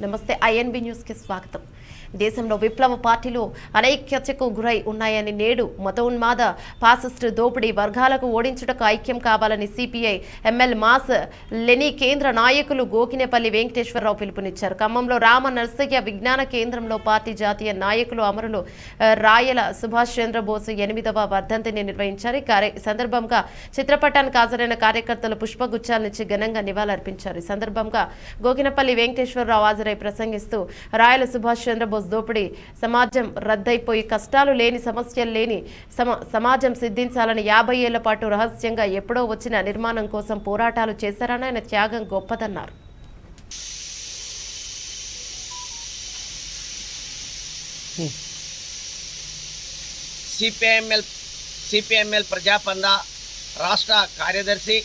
నమస్తే ఐఎన్బి న్యూస్కి స్వాగతం. దేశంలో విప్లవ పార్టీలు అనైక్యతకు గురై ఉన్నాయని నేడు మతోన్మాద పాసిస్ట్ దోపిడీ వర్గాలకు ఓడించుటకు ఐక్యం కావాలని సిపిఐ ఎంఎల్ మాస్ లెని కేంద్ర నాయకులు గోకినేపల్లి వెంకటేశ్వరరావు పిలుపునిచ్చారు. ఖమ్మంలో రామ నర్సయ్య విజ్ఞాన కేంద్రంలో పార్టీ జాతీయ నాయకులు అమరులు రాయల సుభాష్ చంద్రబోస్ ఎనిమిదవ వర్ధంతిని నిర్వహించారు. ఈ కార్య- సందర్భంగా చిత్రపటానికి హాజరైన కార్యకర్తలు పుష్పగుచ్చాలనిచ్చి ఘనంగా నివాళులర్పించారు. ఈ సందర్భంగా గోకినపల్లి వెంకటేశ్వరరావు హాజరు ప్రసంగిస్తూ రాయల సుభాష్ చంద్రబోస్ దోపిడీ సమాజం రద్దయిపోయి కష్టాలు లేని సమస్యలు లేని సమాజం సిద్ధించాలని యాభై ఏళ్ళ పాటు రహస్యంగా ఎప్పుడో వచ్చిన నిర్మాణం కోసం పోరాటాలు చేశారని ఆయన త్యాగం గొప్పదన్నారు. సిపిఐఎంఎల్ సిపిఎంఎల్ ప్రజాపంద రాష్ట్ర కార్యదర్శి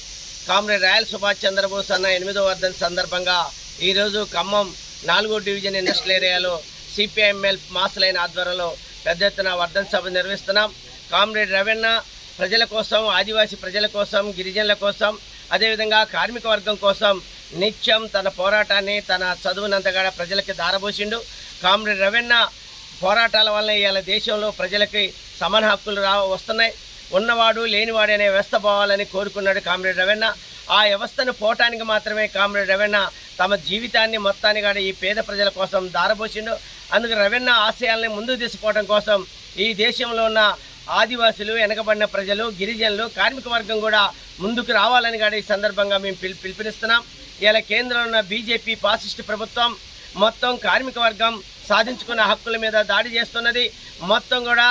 కామ్రేడ్ రాయల్ సుభాష్ చంద్రబోస్ అన్న ఎనిమిదో వర్ధన్ సందర్భంగా ఈరోజు ఖమ్మం నాలుగో డివిజన్ ఇండస్ట్రియల్ ఏరియాలో సిపిఐఎంఎల్ మాసలైన ఆధ్వర్యంలో పెద్ద ఎత్తున వర్ధన్ సభ నిర్వహిస్తున్నాం. కామ్రేడ్ రవణ ప్రజల కోసం ఆదివాసీ ప్రజల కోసం గిరిజనుల కోసం అదేవిధంగా కార్మిక వర్గం కోసం నిత్యం తన పోరాటాన్ని తన చదువునంతగా ప్రజలకి దారబోసిండు. కామ్రేడ్ రవణ పోరాటాల వల్ల ఇవాళ దేశంలో ప్రజలకి సమాన హక్కులు రా వస్తున్నాయి. ఉన్నవాడు లేనివాడు అనే వ్యవస్థ పోవాలని కోరుకున్నాడు కామ్రేడ్ రవణ. ఆ వ్యవస్థను పోవటానికి మాత్రమే కామ్రేడ్ రవణ తమ జీవితాన్ని మొత్తాన్ని కూడా ఈ పేద ప్రజల కోసం దారబోసిండు. అందుకు రవెన్న ఆశయాల్ని ముందుకు తీసుకోవడం కోసం ఈ దేశంలో ఉన్న ఆదివాసులు వెనకబడిన ప్రజలు గిరిజనులు కార్మిక వర్గం కూడా ముందుకు రావాలని కూడా ఈ సందర్భంగా మేము పిలు పిలుపునిస్తున్నాం. ఇలా కేంద్రంలో ఉన్న బీజేపీ పాసిస్ట్ ప్రభుత్వం మొత్తం కార్మిక వర్గం సాధించుకున్న హక్కుల మీద దాడి చేస్తున్నది. మొత్తం కూడా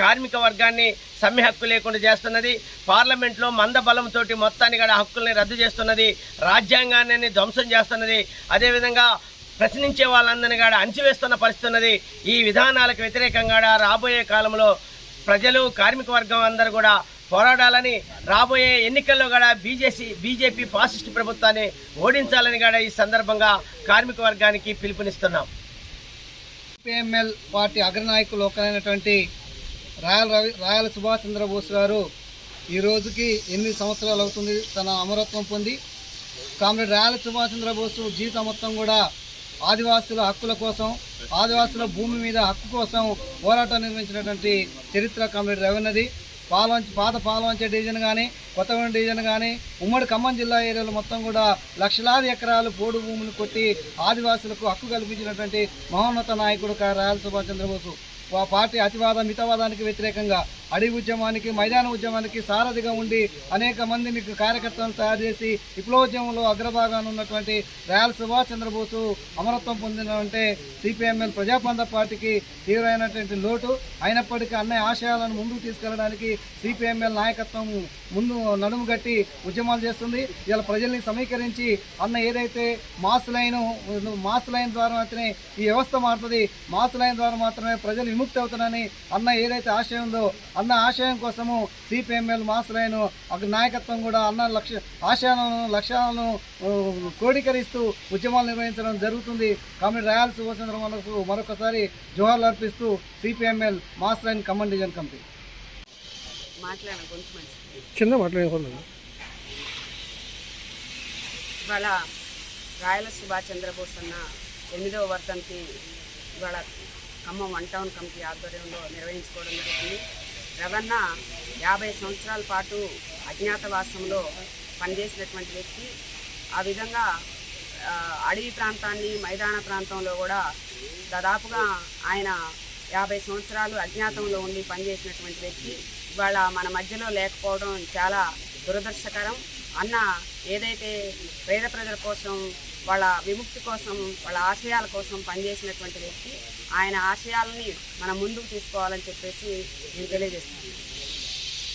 కార్మిక వర్గాన్ని సమ్మె హక్కు లేకుండా చేస్తున్నది. పార్లమెంట్లో మందబలంతో మొత్తాన్ని కూడా హక్కుల్ని రద్దు చేస్తున్నది. రాజ్యాంగాన్ని ధ్వంసం చేస్తున్నది. అదేవిధంగా ప్రశ్నించే వాళ్ళందరినీ కూడా అంచివేస్తున్న పరిస్థితి ఉన్నది. ఈ విధానాలకు వ్యతిరేకంగా రాబోయే కాలంలో ప్రజలు కార్మిక వర్గం అందరూ కూడా పోరాడాలని రాబోయే ఎన్నికల్లో కూడా బీజేసీ బీజేపీ ఫాసిస్ట్ ప్రభుత్వాన్ని ఓడించాలని కూడా ఈ సందర్భంగా కార్మిక వర్గానికి పిలుపునిస్తున్నాం. పిఎంఎల్ పార్టీ అగ్రనాయకులు ఒకరైనటువంటి రాయల రవి రాయల సుభాష్ చంద్రబోస్ గారు ఈ రోజుకి ఎనిమిది సంవత్సరాలు అవుతుంది? తన అమరత్వం పొంది కామ్రేడ్ రాయల సుభాష్ చంద్రబోస్ జీవితం మొత్తం కూడా ఆదివాసుల హక్కుల కోసం ఆదివాసుల భూమి మీద హక్కు కోసం పోరాటం నిర్వహించినటువంటి చరిత్ర కామ్రేడ్ రవిన్నది పాలవంచ పాత పాలవంచ డివిజన్ కానీ కొత్తగూడెం డివిజన్ కానీ ఉమ్మడి ఖమ్మం జిల్లా ఏరియాలో మొత్తం కూడా లక్షలాది ఎకరాలు పోడు భూములు కొట్టి ఆదివాసులకు హక్కు కల్పించినటువంటి మహోన్నత నాయకుడు రాయల సుభాష్ చంద్రబోసు. పార్టీ అతివాద మితవాదానికి వ్యతిరేకంగా అడవి ఉద్యమానికి మైదాన ఉద్యమానికి సారథిగా ఉండి అనేక మందిని కార్యకర్తలను తయారు చేసి విప్లవోద్యమంలో అగ్రభాగాన ఉన్నటువంటి రాయల సుభాష్ చంద్రబోసు అమరత్వం పొందినంటే సిపిఎంఎల్ ప్రజాపంద పార్టీకి తీవ్రమైనటువంటి లోటు. అయినప్పటికీ అన్ని ఆశయాలను ముందుకు తీసుకెళ్ళడానికి సిపిఎంఎల్ నాయకత్వం ముందు నడుము గట్టి ఉద్యమాలు చేస్తుంది. ఇలా ప్రజల్ని సమీకరించి అన్న ఏదైతే మాస్ లైన్ మాస్ లైన్ ద్వారా మాత్రమే ఈ వ్యవస్థ మారుతుంది. మాస్ లైన్ ద్వారా మాత్రమే ప్రజలు విముక్తి అవుతారని అన్న ఏదైతే ఆశయం ఉందో అన్న ఆశయం కోసము సిపిఎంఎల్ మాస్ లైన్ అక్కడ నాయకత్వం కూడా అన్న లక్ష్య ఆశయాలను లక్ష్యాలను క్రోడీకరిస్తూ ఉద్యమాలు నిర్వహించడం జరుగుతుంది. కాబట్టి రాయల్ సుభాషచంద్ర మనకు మరొకసారి జోహార్లు అర్పిస్తూ CPML mass line command division committee. కింద మాట్లాడుకోండి. ఇవాళ రాయల సుభాష్ చంద్రబోస్ అన్న ఎనిమిదవ వర్ధంతి ఇవాళ ఖమ్మం వన్ టౌన్ కమిటీ ఆధ్వర్యంలో నిర్వహించుకోవడం జరుగుతుంది. రవణ యాభై సంవత్సరాల పాటు అజ్ఞాతవాసంలో పనిచేసినటువంటి వ్యక్తి. ఆ విధంగా అడవి ప్రాంతాన్ని మైదాన ప్రాంతంలో కూడా దాదాపుగా ఆయన యాభై సంవత్సరాలు అజ్ఞాతంలో ఉండి పనిచేసినటువంటి వ్యక్తి. ఇవాళ మన మధ్యలో లేకపోవడం చాలా దురదర్శకరం అన్న ఏదైతే పేద ప్రజల కోసం వాళ్ళ విముక్తి కోసం వాళ్ళ ఆశయాల కోసం పనిచేసినటువంటి వ్యక్తి ఆయన ఆశయాలని మనం ముందుకు తీసుకోవాలని చెప్పేసి నేను తెలియజేస్తాను